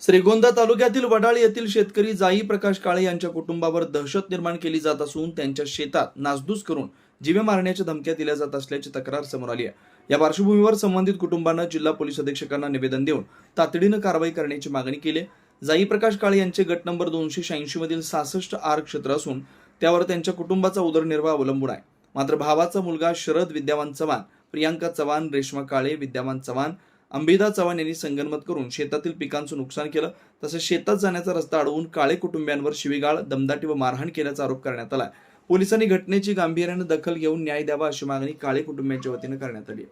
श्रीगोंदा तालुक्यातील वडाळ येथील शेतकरी जाई प्रकाश काळे यांच्या कुटुंबावर दहशत निर्माण केली जात असून त्यांच्या शेतात नासधूस करून जीवे मारण्याच्या धमक्या दिल्या जात असल्याची तक्रार समोर आली आहे. या पार्श्वभूमीवर संबंधित कुटुंबानं जिल्हा पोलीस अधीक्षकांना निवेदन देऊन तातडीनं कारवाई करण्याची मागणी केली जाई प्रकाश काळे यांचे गट नंबर दोनशे शहाऐंशी मधील सहासष्ट आर क्षेत्र असून त्यावर त्यांच्या कुटुंबाचा उदरनिर्वाह अवलंबून आहे. मात्र भावाचा मुलगा शरद विद्यावान चव्हाण प्रियांका चव्हाण रेश्मा काळे विद्यावान चव्हाण अंबिदा चव्हाण यांनी संगनमत करून शेतातील पिकांचं नुकसान केलं. तसंच शेतात जाण्याचा रस्ता अडवून काळे कुटुंबियांवर शिवीगाळ दमदाटी व मारहाण केल्याचा आरोप करण्यात आला पोलिसांनी घटनेची गांभीर्यानं दखल घेऊन न्याय द्यावा अशी मागणी काळे कुटुंबियांच्या वतीनं करण्यात आली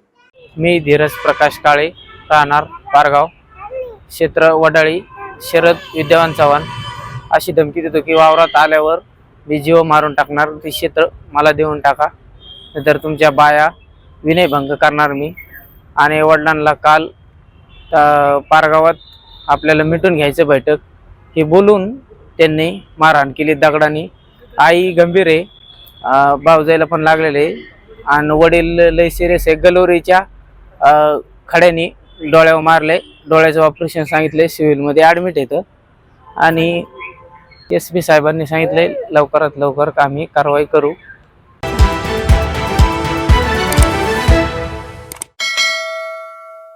मी धीरज प्रकाश काळे राहणार पारगाव क्षेत्र वडाळी शरद विद्यावान चव्हाण. अशी धमकी देतो की वावरात आल्यावर मी जीव मारून टाकणार ते क्षेत्र मला देऊन टाका. नंतर तुमच्या बाया विनयभंग करणार मी. आणि वडिलांना काल पारगावात आपल्याला मिटून घ्यायचं बैठक. हे बोलून त्यांनी मारहाण केली दगडाने. आई गंभीर आहे. अं, भावजाईला पण लागलेले आणि वडील लय सिरियस आहे. गलोरीच्या खड्याने डोळ्यावर मारले. डोळ्याचं ऑपरेशन सांगितले सिव्हिलमध्ये ॲडमिट येतं आणि एस पी साहेबांनी सांगितले लवकरात लवकर आम्ही कारवाई करू.